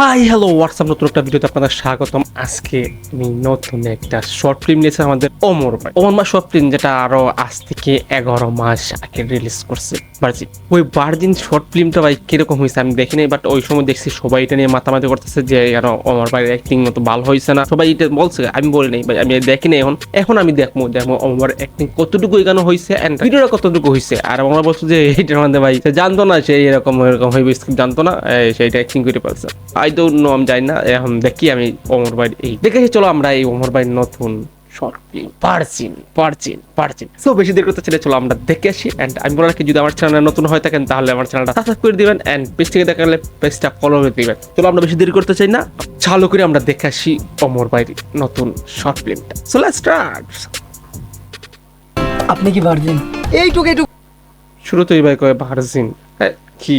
Hi hello WhatsApp নতুন একটা ভিডিওতে আপনাদের স্বাগতম। আজকে আমি নতুন একটা শর্ট ফিল্ম নিয়েছে আমাদের অমর ভাই। অমর মা শর্ট ফিল্ম যেটা আরও আজ থেকে এগারো মাস আগে রিলিজ করছে। বার্জিন ওই বার্জিন শর্ট ফিল্মটা ভাই কীরকম হয়েছে আমি দেখিনি বাট ওই সময় দেখছি সবাই এটা নিয়ে মাতামাতি করতেছে যে কেন অমর ভাইয়ের অ্যাক্টিং মতো ভালো হয়েছে না। সবাই এটা বলছে, আমি বলি নাই, ভাই, আমি দেখিনি এখন। এখন আমি দেখব দেখব অমর অ্যাক্টিং কতটুকু এখানে হয়েছে অ্যান্ড ভিডিওটা কতটুকু হয়েছে আর আমরা বলছো যে, এইটার মধ্যে ভাই জানতো না সে এরকম এরকম হইবে, স্ক্রিপ্ট জানতো না। সেইটা অ্যাক্টিং করে পারছে আই ডোন্ট নো আমি জানি না এখন দেখি আমি অমর ভাই এই দেখেছি চলো আমরা এই অমর ভাই নতুন শর্ট ফিল্ম। পারচিন পারচিন পারচিন সো বেশি দেরি করতে চাইলে চলো আমরা দেখে আসি অ্যান্ড আমি বলার কি যদি আমার চ্যানেল নতুন হয়ে থাকেন তাহলে আমার চ্যানেলটা সাবস্ক্রাইব করে দিবেন অ্যান্ড পেজ থেকে দেখালে পেজটা ফলো করে দিবেন। চলো আমরা বেশি দেরি করতে চাই না চালু করে আমরা দেখে আসি অমর ভাইয়ের নতুন শর্ট ফিল্মটা। সো লেটস স্টার্ট আপনি কি ভার্জিন এইটুকু এইটুকু। শুরুতেই ভাই কয় ভার্জিন হ্যাঁ, কি?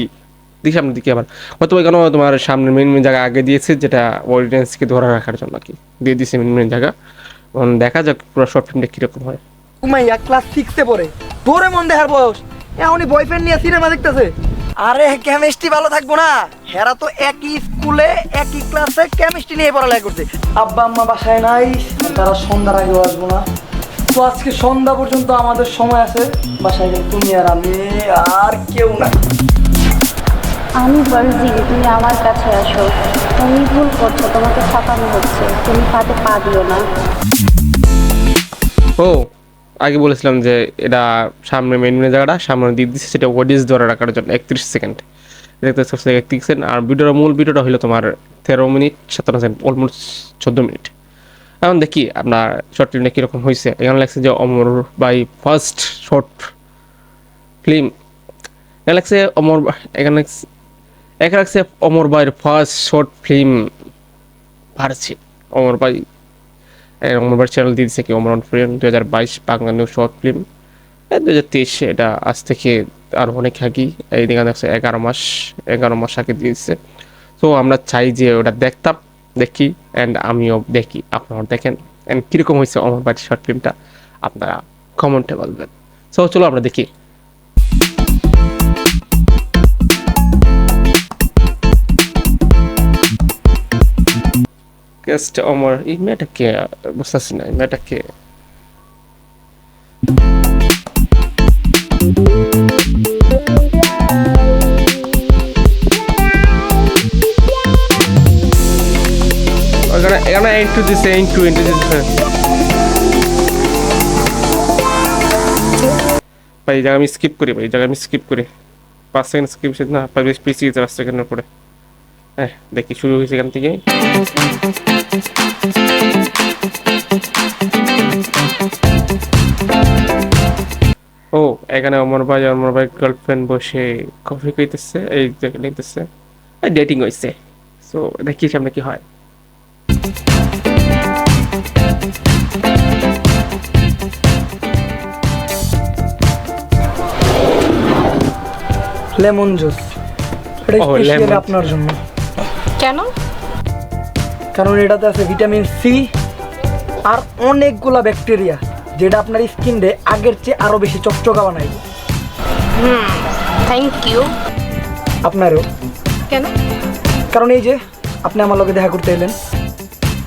দেখি সামনের দিকে আবার। হয়তো এখানে তোমার সামনে মেন মেন জায়গা আগে দিয়েছে, যেটা অডিয়েন্সকে ধরে রাখার জন্য কি। দিয়ে দিয়েছে মেন মেন জায়গা। দেখা যাক পুরো শর্ট ফিল্মটা কীরকম হয়। ঘুমাইয়া ক্লাস সিক্সে পড়ে। তোরে মন দেখার বয়স। এমনই বয়ফ্রেন্ড নিয়ে সিনেমা দেখতেছে। আরে কেমিস্ট্রি ভালো থাকব না। হেরা তো একই স্কুলে, একই ক্লাসে কেমিস্ট্রি নিয়ে পড়ালেখা করছে। আব্বা, আম্মা বাসায় নাই, তারা সন্ধ্যার আগেও আসব না। তো আজকে সন্ধ্যা পর্যন্ত আমাদের সময় আছে। বাসায় তুমি আর আমি আর কেউ না আমি বলছি তুমি আমার কাছে আসো। তুমি ভুল করছ, তোমাকে ছাপানো হচ্ছে। তুমি পাতে পা দিও না। ও, আগে বলেছিলাম যে এটা সামনে মেন মেন জায়গাটা, সামনে দিয়ে দিচ্ছে সেটা অডিয়েন্স ধরে রাখার জন্য একত্রিশ সেকেন্ড দেখতে পাচ্ছি একত্রিশ সেকেন্ড আর ভিডিওর মূল ভিডিওটা হলো তোমার তেরো মিনিট সাতান্ন সেকেন্ড অলমোস্ট চোদ্দ মিনিট। এখন দেখি আপনার শর্ট ফিল্মটা কীরকম হয়েছে এখানে লাগছে যে Amar by first short film এখানে লাগছে অমর এখানে এখানে লাগছে অমর ভাইয়ের ফার্স্ট শর্ট ফিল্ম পারছি অমর ভাই অমরবার চ্যানেল দিয়ে দিচ্ছে কি অমরন ফিল্ম দু হাজার বাইশ বাংলা নিউ শর্ট ফিল্ম দু হাজার তেইশ এটা আজ থেকে আর অনেক আগে এই দিকে দেখছে এগারো মাস এগারো মাস আগে দিয়েছে তো আমরা চাই যে ওটা দেখতাম, দেখি অ্যান্ড আমিও দেখি আপনারা দেখেন। অ্যান্ড কীরকম হয়েছে অমর বাড়ির শর্ট ফিল্মটা আপনারা কমেন্টে বলবেন। সো চলো আমরা দেখি। গেস্ট অমর এই মেয়েটা কে? বুঝতেছি না, এই মেয়েটা কে? দিছে আমি স্কিপ করি, ভাই জায়গা আমি স্কিপ করি। পাঁচ সেকেন্ড স্কিপ না বেশ পিছিয়ে গেছে পাঁচ সেকেন্ডের পরে হ্যাঁ দেখি শুরু হয়েছে এখান থেকে। ও এখানে অমর ভাই অমর ভাই গার্লফ্রেন্ড বসে কফি খাইতেছে এই নিতেছে ডেটিং হয়েছে সো দেখি সামনে কি হয়। লেমন জুস এটা স্পেশালি lemon আপনার জন্য। কেন? কারণ এটাতে আছে ভিটামিন সি আর অনেকগুলা ব্যাকটেরিয়া যেটা আপনার স্কিনে আগের চেয়ে আরও বেশি চকচকা বানাই থ্যাংক ইউ আপনারও? কেন? কারণ এই যে আপনি আমার লগে দেখা করতে এলেন।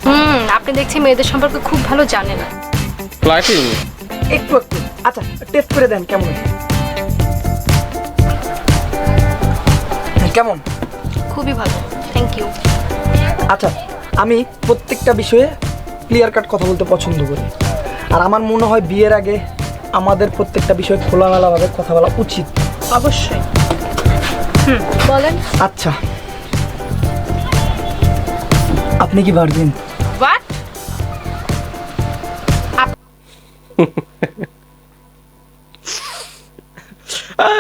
হুম আপনি দেখছি মেয়েদের সম্পর্কে খুব ভালো জানেন। একটু একটু। আচ্ছা টেস্ট করে দেন কেমন কেমন? খুবই ভালো। থ্যাংক ইউ আচ্ছা আমি প্রত্যেকটা বিষয়ে ক্লিয়ার কাট কথা বলতে পছন্দ করি। আর আমার মনে হয় বিয়ের আগে আমাদের প্রত্যেকটা বিষয়ে খোলামেলাভাবে কথা বলা উচিত। অবশ্যই। হুম বলেন। আচ্ছা। আপনি কি ভার্জিন হোয়াট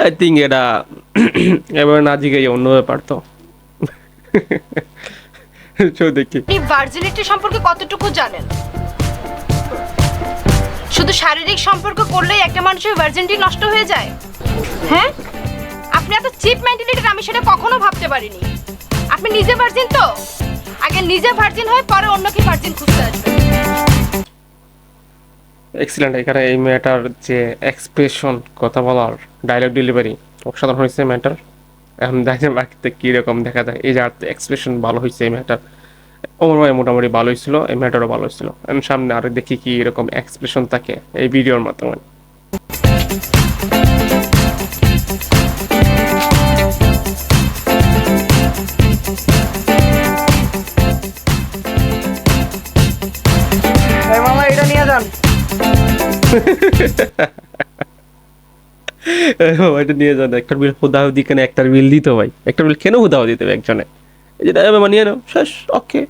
আই থিঙ্ক এটা এবার না জিজ্ঞাসা অন্য ব্যাপার তো চো দেখি। আপনি ভার্জিনিটি সম্পর্কে কতটুকু জানেন? শুধু শারীরিক সম্পর্ক করলেই একটা মানুষের ভার্জিনিটি নষ্ট হয়ে যায়? হ্যাঁ? আপনি এত চিপ মেন্টালিটির আমি সেটা কখনো ভাবতে পারিনি। আপনি নিজে ভার্জিন তো? আগে নিজে ভার্জিন হয়ে পরে অন্যকে ভার্জিন খুঁজতে আসবেন। এক্সিলেন্ট এখানে এই মেয়েটার যে এক্সপ্রেশন কথা বলার ডায়লগ ডেলিভারি অসাধারণ হয়েছে মেয়েটার। এখন দেখেন বাকিতে কীরকম দেখা যায়। এই জায়গাতে এক্সপ্রেশন ভালো হয়েছে এই ম্যাটার ওমর ভাই মোটামুটি ভালো হয়েছিল এই ম্যাটারও ভালো হয়েছিল। এখন সামনে আরও দেখি কি এরকম এক্সপ্রেশন থাকে এই ভিডিওর মাধ্যমে। মামা এটা নিয়ে যান। ওইটা নিয়ে যান, একটা বিল হুদাও দি কেন একটা বিল দিত ভাই? একটা বিল কেন হুদাও দিতে হবে একজনে? এই যে দাদা মানিয়ে নাও, শেষ ওকে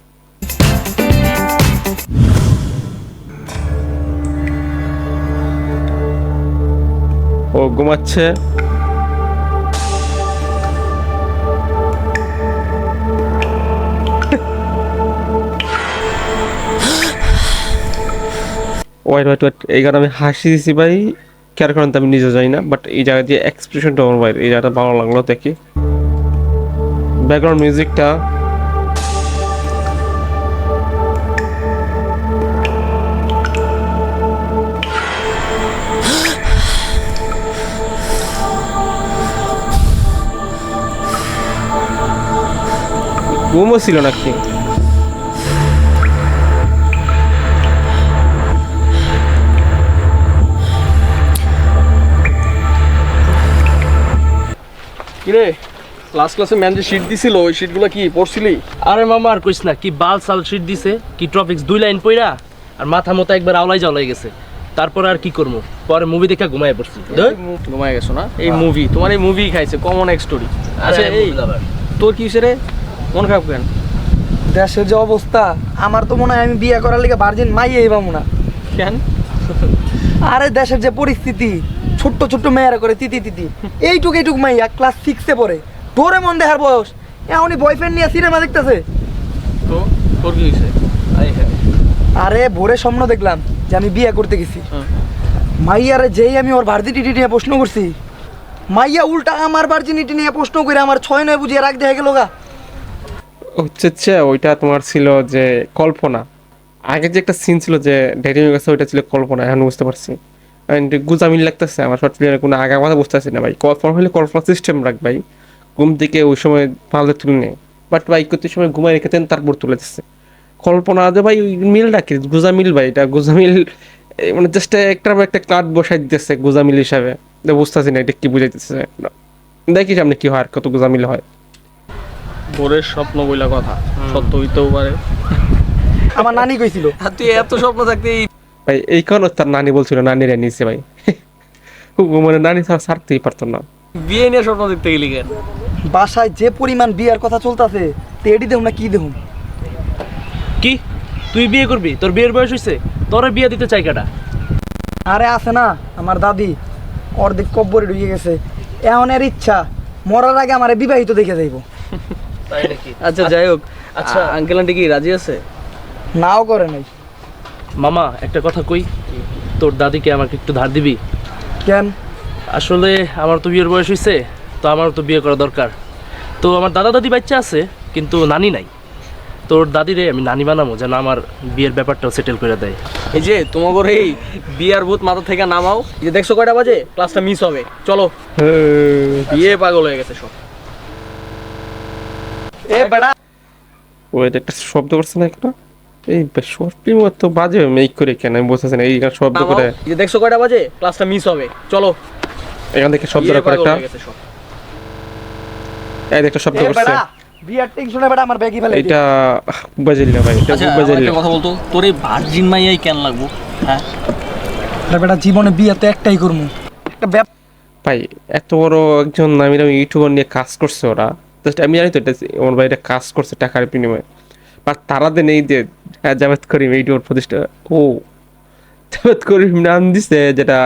ও ঘুমাচ্ছে। ওয়াইট ওয়াইট ওয়াইট এই কারণে আমি হাসি দিছি ভাই। কেয়ার করেন তো আমি নিজে যাই না বাট এই জায়গায় দিয়ে এক্সপ্রেশনটা আমার ভাই, এই জায়গাটা ভালো লাগল দেখি। ব্যাকগ্রাউন্ড মিউজিকটা ঘুমও ছিল নাকি? কিরে ক্লাস ক্লাসে ম্যাম যে শিট দিছিল ওই শিটগুলো কি পড়ছিলি? আরে মামা আর কইস না কি বাল সাল শিট দিছে কি ট্রফিক্স দুই লাইন পইরা আর মাথা মতো একবার আওলাই জাওলাই গেছে। তারপর আর কি করব? পরে মুভি দেখে ঘুমায় পড়ছি। ঘুমায় গেছো না? এই মুভি তোমার এই মুভি খাইছে কমন এক স্টোরি আচ্ছা এই তোর কি রে? মন খারাপ কেন? দেশের যে অবস্থা আমার তো মনে হয় আমি বিয়ে করার লিগে ভার্জিন মাইয়েই পাবো না। কেন? আরে দেশের যে পরিস্থিতি ছোট্ট ছোট্ট মেয়েরা করে তিতি তিতি। এইটুক এইটুক মাইয়া ক্লাস সিক্সে পড়ে। তোরে মন দেখার বয়স। এমনই বয়ফ্রেন্ড নিয়ে সিনেমা দেখতেছে। তো তোর কি হইছে আরে ভোরে স্বপ্ন দেখলাম যে আমি বিয়ে করতে গেছি। হ্যাঁ। মাইয়ারে যেই আমি ওর ভার্জিনিটি নিয়ে প্রশ্ন করছি মাইয়া উল্টা আমার ভার্জিনিটি নিয়ে প্রশ্ন করে আমার ছয় নয় বুঝিয়ে রাখ দেখা গেল গা হচ্ছে ওইটা তোমার ছিল যে কল্পনা। আগে যে একটা সিন ছিল যে ডেটিং গেছে ওইটা ছিল কল্পনা এখন বুঝতে পারছি। গুজামিল লাগতেছে আমার শর্ট ফিল্মের কোনো আগা কথা বুঝতেছি না ভাই। কল্পনা হলে কল্পনা সিস্টেম রাখ ভাই। ঘুম থেকে ওই সময় ভালো তুলে নেই বাট ভাই কত সময় ঘুমাই রেখেছেন তারপর তুলে দিচ্ছে কল্পনা যে ভাই ওই মিল রাখি গুজামিল ভাই এটা গুজামিল মানে জাস্ট একটা একটা কার্ড বসাই দিতেছে গুজামিল হিসাবে। তো বুঝতেছি না এটা কি বুঝাইতেছে। দেখি সামনে কি হয় আর কত গুজামিল হয়। ভোরের স্বপ্ন বইলা কথা। সত্য হইতেও পারে। আমার নানি কইছিল। তুই এত স্বপ্ন থাকতে ভাই এই কারণে তার নানি বলছিল নানিরা নিছে ভাই। মানে নানি ছাড়া ছাড়তেই পারতো না। বিয়ে নিয়ে স্বপ্ন দেখতে গেলি কেন? বাসায় যে পরিমাণ বিয়ার কথা চলতেছে তেডি দেহুম না কি দেহুম কি? তুই বিয়ে করবি? তোর বিয়ের বয়স হইছে? তোর বিয়ে দিতে চাই কাটা আরে আছে না আমার দাদি। অর্ধেক কব্বরে ঢুকে গেছে। এমন এর ইচ্ছা মরার আগে আমার বিবাহিত দেখে যাইব। তাই নাকি? আচ্ছা যাই হোক। আচ্ছা। আচ্ছা আঙ্কেল আন্টি কি রাজি আছে? নাও করে নাই। মামা একটা কথা কই। তোর দাদিকে আমাকে একটু ধার দিবি? কেন? আসলে আমার তো বিয়ের বয়স হয়েছে তো আমারও তো বিয়ে করা দরকার। তো আমার দাদা দাদি বাচ্চা আছে কিন্তু নানি নাই। তোর দাদিরে আমি নানি বানাবো যেন আমার বিয়ের ব্যাপারটাও সেটেল করে দেয়। এই যে তোমাদের এই বিয়ার ভূত মাথা থেকে নামাও। এই যে দেখছ কয়টা বাজে? ক্লাসটা মিস হবে। চলো। বিয়ে পাগল হয়ে গেছে সব। এ বেড়া ও এটা একটা শব্দ করছে না একটা? এই শর্ট তো বাজে মেক করে কেন? আমি না এই শব্দ। করে যে দেখছ কয়টা বাজে? ক্লাসটা মিস হবে। চলো। এখান থেকে শব্দটা করে একটা এই একটা শব্দ করছে। বিয়ার টেনশনে বেড়া আমার ব্যাগই ফেলে এটা বাজিল না ভাই এটা আচ্ছা বাজিল কথা বলতো তোর এই ভার্জিন মাইয়াই কেন লাগবো? হ্যাঁ? আরে বেটা জীবনে বিয়ে তো একটাই করব একটা ব্যাপ ভাই এত বড় একজন নামি নামি ইউটিউবার নিয়ে কাজ করছে ওরা। জাস্ট আমি জানি তো এটা ওর ভাই এটা কাজ করছে টাকার বিনিময়ে। বাট তারা দেন এই যে হ্যাঁ, জাভেদ করিম ইউটিউবার প্রতিষ্ঠা ও জাভেদ করিম নাম দিছে যেটা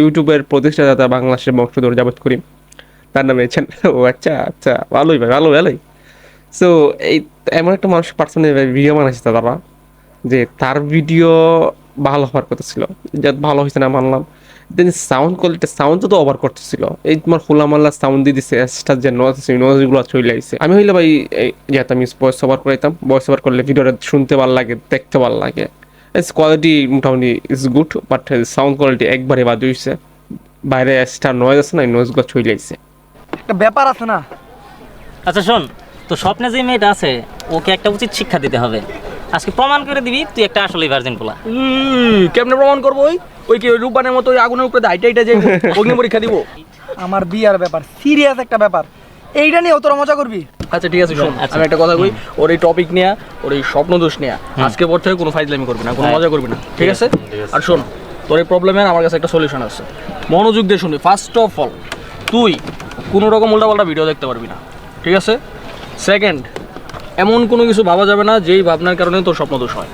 ইউটিউবের প্রতিষ্ঠাতা বাংলাদেশের বংশধর জাভেদ করিম। তার নামে চ্যানেল ও আচ্ছা আচ্ছা ভালোই ভাই ভালো ভালোই। সো এই এমন একটা মানুষ পার্সোনাল ভিডিও বানাইছে তারা যে তার ভিডিও ভালো হওয়ার কথা ছিল। যা ভালো হয়েছে না মানলাম। দেন সাউন্ড কোয়ালিটি সাউন্ড তো ওভার করতেছিল। এই তোমার হোলামাল্লা সাউন্ড দিয়ে দিছে এক্সট্রা যে নজ আছে নজগুলো চলে আইছে। আমি হইলে ভাই আমি ভয়েস ওভার করাইতাম ভয়েস ওভার করলে ভিডিওটা শুনতে ভালো লাগে দেখতে ভালো লাগে। কোয়ালিটি মোটামুটি is good but sound quality একবারে বাদ হইছে। বাইরে এক্সট্রা নয়েজ আছে না এই নয়েজগুলো চলে আইছে। একটা ব্যাপার আছে না? আচ্ছা শোন তো স্বপ্নে যে মেয়েটা আছে ওকে একটা উচিত শিক্ষা দিতে হবে। আজকে প্রমাণ করে দিবি তুই একটা আসলে ভার্জিন পোলা। কেমনে প্রমাণ করব ওই? ওই কি রূপবানের মতো ওই আগুনের উপরে হাইটা হাইটা যে অগ্নি পরীক্ষা দিব? আমার বিয়ার ব্যাপার সিরিয়াস একটা ব্যাপার। এইটা নিয়ে তোরা মজা করবি? আচ্ছা ঠিক আছে শোন আচ্ছা। আমি একটা কথা কই ওর এই টপিক নিয়ে ওর এই স্বপ্ন দোষ নিয়ে আজকে পর থেকে কোনো ফাইজলামি করবি না কোনো হ্যাঁ। মজা করবি না ঠিক আছে? আর শোন তোর এই প্রবলেমের আমার কাছে একটা সলিউশন আছে। মনোযোগ দিয়ে শুনবি ফার্স্ট অফ অল তুই কোনো রকম উল্টাপাল্টা ভিডিও দেখতে পারবি না ঠিক আছে? সেকেন্ড এমন কোনো কিছু ভাবা যাবে না যেই ভাবনার কারণে তোর স্বপ্ন দোষ হয়।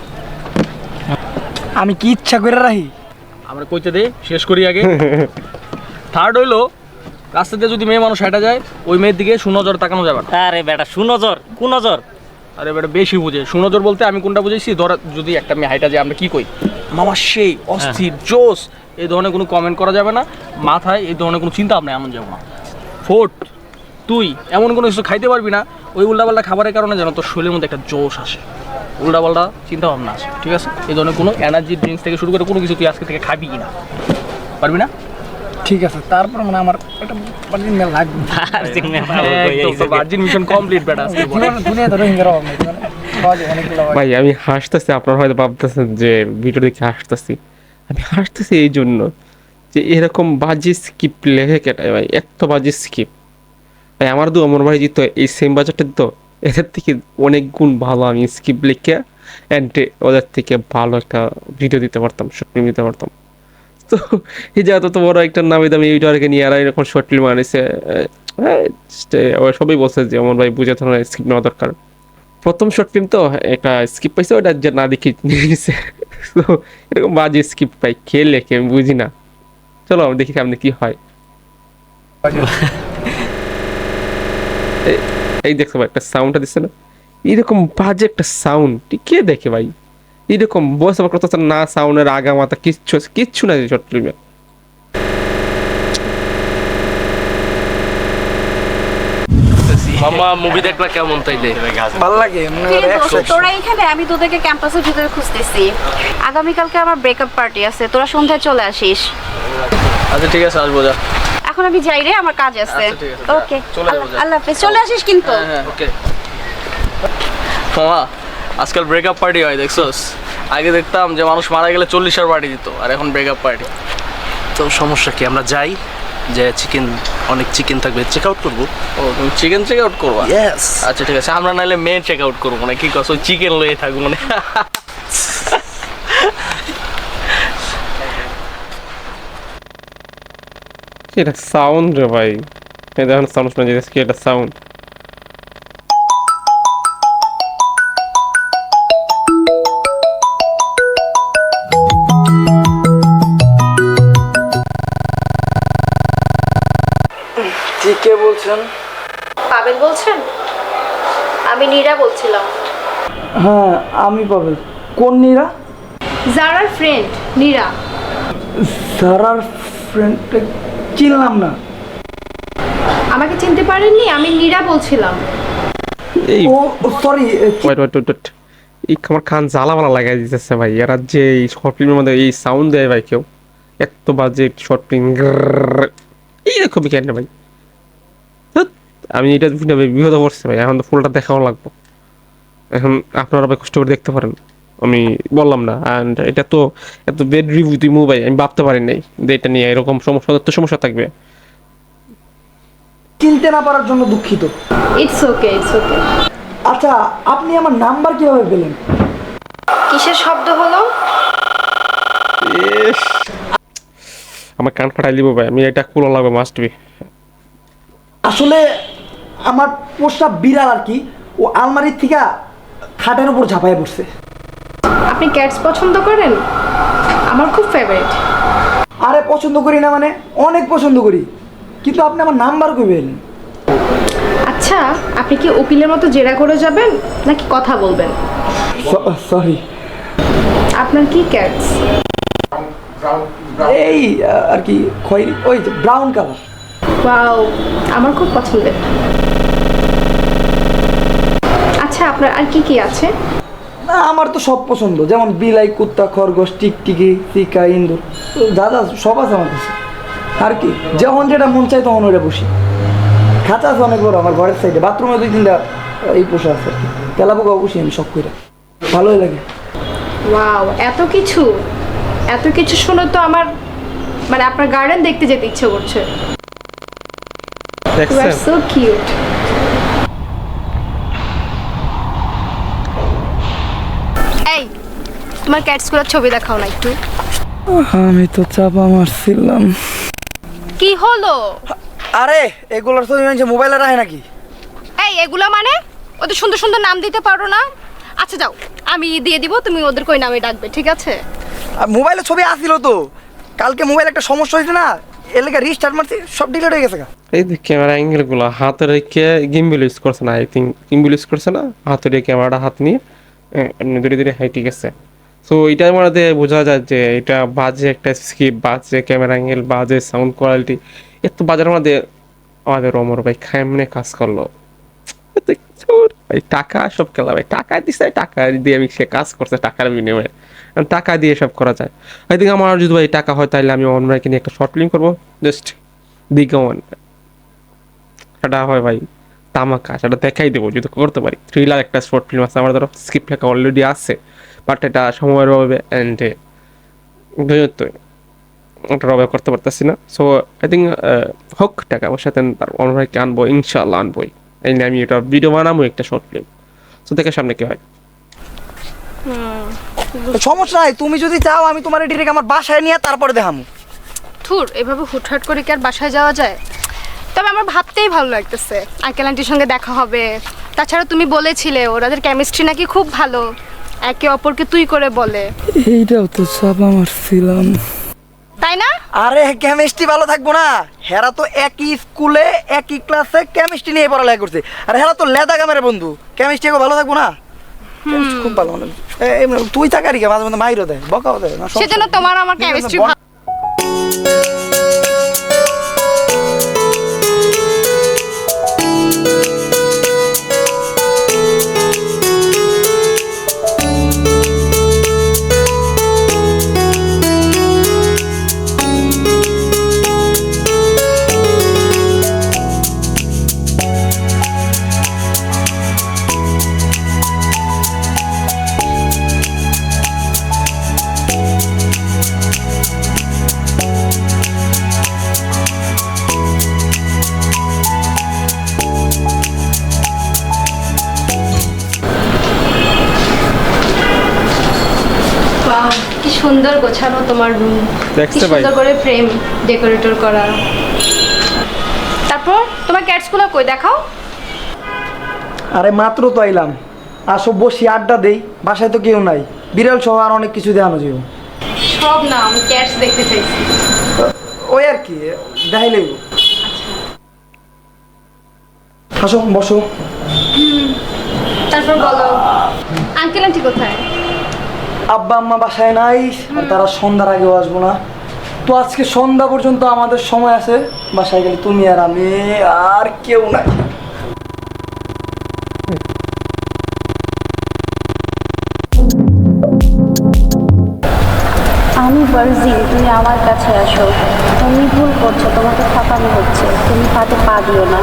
আমি কি ইচ্ছা করে রাখি? আমরা কইতে দে শেষ করি আগে। থার্ড হইল রাস্তা দিয়ে যদি মেয়ে মানুষ হেঁটে যায় ওই মেয়ের দিকে সুনজর তাকানো যাবে না। আরে বেটা সুনজর কুনজর। আরে বেটা বেশি বুঝে। সুনজর বলতে আমি কোনটা বুঝেছি? ধর যদি একটা মেয়ে হাইটা যায় আমরা কি কই? মামা সেই অস্থির জোস। এই ধরনের কোনো কমেন্ট করা যাবে না। মাথায় এই ধরনের কোনো চিন্তা ভাবনা এমন যাব না। ফোর্থ তুই এমন কোনো কিছু খাইতে পারবি না ওই উল্টাপাল্টা খাবারের কারণে যেন তোর শরীরের মধ্যে একটা জোশ আসে। উল্টাপাল্টা চিন্তা ভাবনা আসে ঠিক আছে? এই ধরনের কোনো এনার্জি ড্রিঙ্কস থেকে শুরু করে কোনো কিছু তুই আজকে থেকে খাবি কি না পারবি না? ঠিক আছে তারপর মানে আমার একটা লাগবে। ভার্জিন? ভার্জিন মিশন কমপ্লিট বেটা দুনিয়া- ধরে হিঙ্গার। ভাই আমি হাসতেছি আপনারা হয়তো ভাবতেছেন যে ভিডিও দেখে হাসতেছি। আমি হাসতেছি এই জন্য যে এরকম বাজে স্কিপ লেখে কেটায় ভাই এত বাজে স্কিপ আমার দু, আমার ভাই জিত এই সেম বাজারটা তো এদের থেকে অনেক গুণ ভালো আমি স্কিপ লিখে অ্যান্ড ওদের থেকে ভালো একটা ভিডিও দিতে পারতাম শর্ট ফিল্ম দিতে পারতাম। তো এই যে এত বড় একটা নামি দামি ইউটিউবারকে নিয়ে আর এরকম শর্ট ফিল্ম আনিছে সবাই বলছে যে আমার ভাই বুঝে ধরনের স্কিপ নেওয়া দরকার। প্রথম শর্ট ফিল্ম তো, একটা স্কিপ পাইছে, ওটা যে না দেখি নিয়ে নিছে। তো এরকম বাজে স্কিপ পাই, খেয়ে লেখে, আমি বুঝি না। চলো, আমি দেখি সামনে কি হয়। এই- দেখছ ভাই একটা সাউন্ডটা দিচ্ছে না? এরকম বাজে একটা সাউন্ড কে দেখে ভাই? এরকম বয়স আবার কথা না সাউন্ডের আগা মাথা কিচ্ছু কিচ্ছু না শর্ট ফিল্মে মামা মুভি দেখলা কেমন তাইলে? ভালো লাগে কিরে একশো দোস্ত, একশো। তোরা এখানে আমি তোদেরকে ক্যাম্পাসের ভিতরে খুঁজতেছি। আগামীকালকে আমার ব্রেকআপ পার্টি আছে তোরা সন্ধ্যায় চলে আসিস। আচ্ছা ঠিক আছে আসব যা। এখন আমি যাই রে আমার কাজ আছে। আচ্ছা, ঠিক আছে, যা। ওকে যা। আল্লাহ হাফেজ চলে আসিস কিন্তু। হ্যাঁ হ্যাঁ ওকে মামা আজকাল ব্রেকআপ পার্টি হয় দেখছোস? আগে দেখতাম যে মানুষ মারা গেলে চল্লিশ আর পার্টি দিত আর এখন ব্রেকআপ পার্টি তো সমস্যা কি? আমরা যাই যে চিকেন অনেক চিকেন থাকবে। চেক আউট করব? ও তুমি চিকেন চেক আউট করবা আচ্ছা ঠিক আছে আমরা নাহলে মেন চেক আউট করব মানে কি কস ওই চিকেন লয়ে থাকব মানে। এটা সাউন্ড রে ভাই? এই দেখেন সাউন্ড শোনা যাচ্ছে কি এটা সাউন্ড ঠিক কে বলছেন? পাবেল বলছেন? আমি নীরা বলছিলাম। হ্যাঁ আমি পাবেল। কোন নীরা? জারার ফ্রেন্ড নীরা। সারার ফ্রেন্ড চিনলাম না। আমাকে চিনতে পারেননি? আমি নীরা বলছিলাম। এই ও সরি ওয়েট ওয়েট ওয়েট এই আমার খান জ্বালা মালা লাগাই দিতেছে ভাই। এরা যে এই শর্ট ফিল্মের মধ্যে এই সাউন্ড দেয় ভাই কেউ এত বাজে শর্ট ফিল্ম এইরকম কেন ভাই? আমি এটা ভিডিও বিপদ পড়ছে ভাই। এখন তো ফুলটা দেখাও লাগবো। এখন আপনারা ভাই কষ্ট করে দেখতে পারেন। আমি বললাম না অ্যান্ড এটা তো এত বেড রিভিউ তুই ভাই আমি ভাবতে পারি নাই যে এটা নিয়ে এরকম সমস্যা তো সমস্যা থাকবে। চিনতে না পারার জন্য দুঃখিত। ইটস ওকে ইটস ওকে আচ্ছা আপনি আমার নাম্বার কীভাবে পেলেন? কিসের শব্দ হলো? আমার কান ফাটাই দিব ভাই আমি এটা কুলো লাগবে মাস্ট বি আসলে আমার পোষা বিড়াল আর কি ও আলমারির থেকে খাটের উপর ঝাঁপায় পড়ছে। আপনি ক্যাটস পছন্দ করেন? আমার খুব ফেভারিট আরে পছন্দ করি না মানে অনেক পছন্দ করি। কিন্তু আপনি আমার নাম্বার কই পেলেন আচ্ছা আপনি কি উকিলের মতো জেরা করে যাবেন নাকি কথা বলবেন? সরি আপনার কি ক্যাটস এই আর কি খয়েরি ওই ব্রাউন কালার ওয়াও আমার খুব পছন্দের। আচ্ছা আপনার আর কি কি আছে? না আমার তো সব পছন্দ। যেমন বিলাই কুত্তা খরগোশ টিকটিকি চিকা ইন্দুর যা যা সব আছে আমার কাছে। আর কি যখন যেটা মন চাই তখন ওটা বসি। খাঁচা আছে অনেক বড় আমার ঘরের সাইডে। বাথরুমে দুই তিনটা এই পোষা আছে তেলা পোকা বসি আমি সব করে ভালোই লাগে। ওয়াও এত কিছু? এত কিছু শুনে তো আমার মানে আপনার গার্ডেন দেখতে যেতে ইচ্ছে করছে। ইউ আর দেখছেন সো কিউট এই তোমার ক্যাটসগুলোর ছবি দেখাও না একটু। আমি তো চাপা মারছিলাম। কি হলো? আরে এগুলোর ছবি মানে মোবাইলে রাখে নাকি? এই এগুলো মানে? ওদের সুন্দর সুন্দর নাম দিতে পারো না? আচ্ছা যাও আমি দিয়ে দিব তুমি ওদের কই নামে ডাকবে ঠিক আছে? আর মোবাইলে ছবি আসছিল তো। কালকে মোবাইল একটা সমস্যা হয়েছে না? এলাকা রিস্টার্ট মারছি সব ডিলিট হয়ে গেছে এই যে ক্যামেরা অ্যাঙ্গেলগুলো হাতে রেখে গিম্বল ইউজ করছে না আই থিঙ্ক গিম্বল ইউজ করছে না? হাতে রেখে ক্যামেরাটা হাত নিয়ে এ, এমনি ধীরে ধীরে হাইটি গেছে সো এটার মধ্যে বোঝা যায় যে এটা বাজে একটা স্কিপ বাজে ক্যামেরা অ্যাঙ্গেল বাজে সাউন্ড কোয়ালিটি এত বাজার মধ্যে আমাদের অমর ভাই কেমনে কাজ করল? টাকা সব খেলা ভাই। টাকা দিছে, টাকা দিয়ে আমি সে কাজ করছে টাকার বিনিময়ে। টাকা দিয়ে সব করা যায়। আই থিঙ্ক আমার যদি ভাই টাকা হয় তাহলে আমি অনলাইনে নিয়ে একটা শর্ট ফিল্ম করব। জাস্ট বিজ্ঞাপন সেটা হয় ভাই, তামাকা। সেটা দেখাই দেবো, যদি করতে পারি। থ্রিলার একটা শর্ট ফিল্ম আছে আমার ধরো। স্ক্রিপ্ট লেখা অলরেডি আছে। বাট এটা সময়ের অভাবে অ্যান্ড তো ওটা অভাবে করতে পারতেছি না। সো আই থিঙ্ক হোক টাকা পয়সা দেন তার অনলাইনকে আনব ইনশাল্লাহ আনবোই। এই নিয়ে আমি এটা ভিডিও বানাবো একটা শর্ট ফিল্ম সো দেখে সামনে কি হয়। সমস্যা নাই তুমি যদি চাও আমি তোমার ডিরেক্ট আমার বাসায় নিয়ে তারপরে দেখামু। থুর এভাবে হুটহাট করে কি আর বাসায় যাওয়া যায়? তবে আমার ভাবতেই ভালো লাগতেছে। আঙ্কেল আন্টির সঙ্গে দেখা হবে। তাছাড়া তুমি বলেছিলে ওরাদের কেমিস্ট্রি নাকি খুব ভালো। একে অপরকে তুই করে বলে। এইটাও তো সব আমার ছিলাম। তাই না? আরে কেমিস্ট্রি ভালো থাকব না। হেরা তো একই স্কুলে একই ক্লাসে কেমিস্ট্রি নিয়ে পড়ালেখা করছে। আর হেরা তো লেদা কামের বন্ধু। কেমিস্ট্রি ভালো থাকব না? খুব ভালো মানে তুই থাকারি মাঝে মাঝে মধ্যে মাইরও দেয় বকাও দেয় না সেজন্য তোমার আমার কেমিস্ট্রি সুন্দর গোছানো তোমার রুম কি দেখছে ভাই সুন্দর করে ফ্রেম ডেকোরেটর করা। তারপর তোমার ক্যাটসগুলো কই? দেখাও। আরে মাত্র তো আইলাম। আসো বসি আড্ডা দেই। বাসায় তো কেউ নাই। বিড়াল সহ আর অনেক কিছু দেখানো যাবে সব না আমি ক্যাটস দেখতে চাইছি। ওই আর কি দেখাইলেই আসো বসো। তারপর বলো। আঙ্কেল আন্টি কোথায়? আব্বা আম্মা বাসায় নাই আর তারা সন্ধ্যার আগেও আসব না। তো আজকে সন্ধ্যা পর্যন্ত আমাদের সময় আছে বাসায় গেলে তুমি আর আমি আর কেউ নাই। আমি ভার্জিন তুমি আমার কাছে আসো। তুমি ভুল করছ তোমাকে ঠকানো হচ্ছে। তুমি পাতে পা দিও না।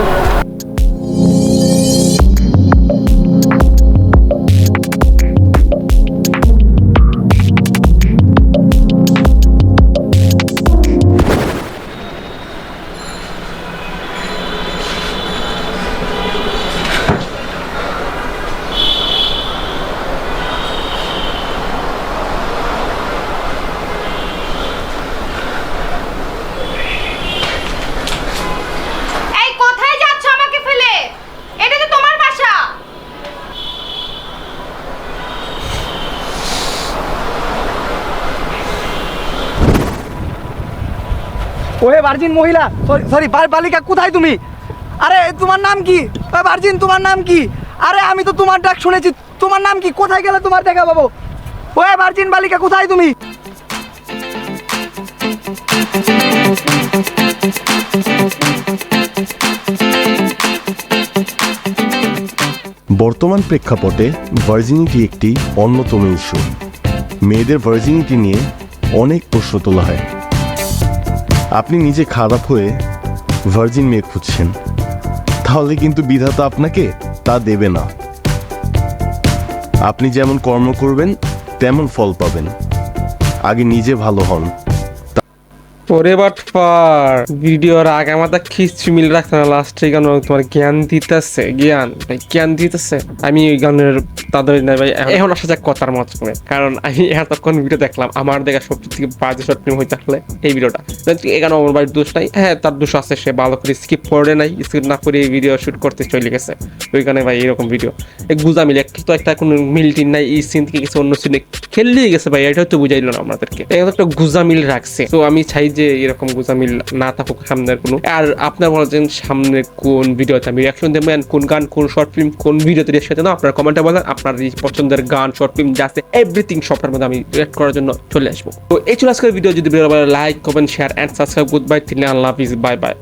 ভার্জিন মহিলা? সরি বালিকা, কোথায় তুমি? আরে, তোমার নাম কি? ভার্জিন তোমার নাম কি? আরে, আমি তো তোমার ডাক শুনেছি। তোমার নাম কি? কোথায় গেলে তোমার দেখা পাবো? ওহে ভার্জিন বালিকা, কোথায় তুমি? বর্তমান প্রেক্ষাপটে ভার্জিনিটি একটি অন্যতম ইস্যু। মেয়েদের ভার্জিনিটি নিয়ে অনেক প্রশ্ন তোলা হয়। আপনি নিজে খারাপ হয়ে ভার্জিন মেয়ে খুঁজছেন, তাহলে কিন্তু বিধাতা আপনাকে তা দেবে না। আপনি যেমন কর্ম করবেন, তেমন ফল পাবেন। আগে নিজে ভালো হন। কারণ আমি এতক্ষণ ভিডিও দেখলাম, আমার দেখা সবচেয়ে থেকে বাজে হয়ে থাকলে এই ভিডিওটা। বাড়ির দোষ নাই হ্যাঁ তার দোষ আছে, সে ভালো করে স্কিপ করে নাই স্কিপ না করে ভিডিও শুট করতে চলে গেছে। ওইখানে ভাই এরকম ভিডিও গুজা মিল একটা তো একটা কোনো মিলটিন নাই, এই সিন থেকে গেছে অন্য সিনে খেললেই গেছে ভাই এটা তো বুঝাইলো না আমাদেরকে। একটা গুজা মিল রাখছে। তো আমি চাই যে এরকম গোজামিল না থাকুক সামনের কোনো। আর আপনার বলেন সামনে কোন ভিডিওতে আমি রিয়াকশন দেবেন কোন গান, কোন শর্ট ফিল্ম কোন ভিডিওতে রিয়াকশন দেবেন আপনার কমেন্টে বলেন, আপনার পছন্দের গান শর্ট ফিল্ম যা আছে এভরিথিং সবটার মধ্যে আমি রিয়াক্ট করার জন্য চলে আসব। তো এই চলে আজকের ভিডিও যদি লাগে like comment share and subscribe good bye তিনি আল্লাহ হাফিজ বাই বাই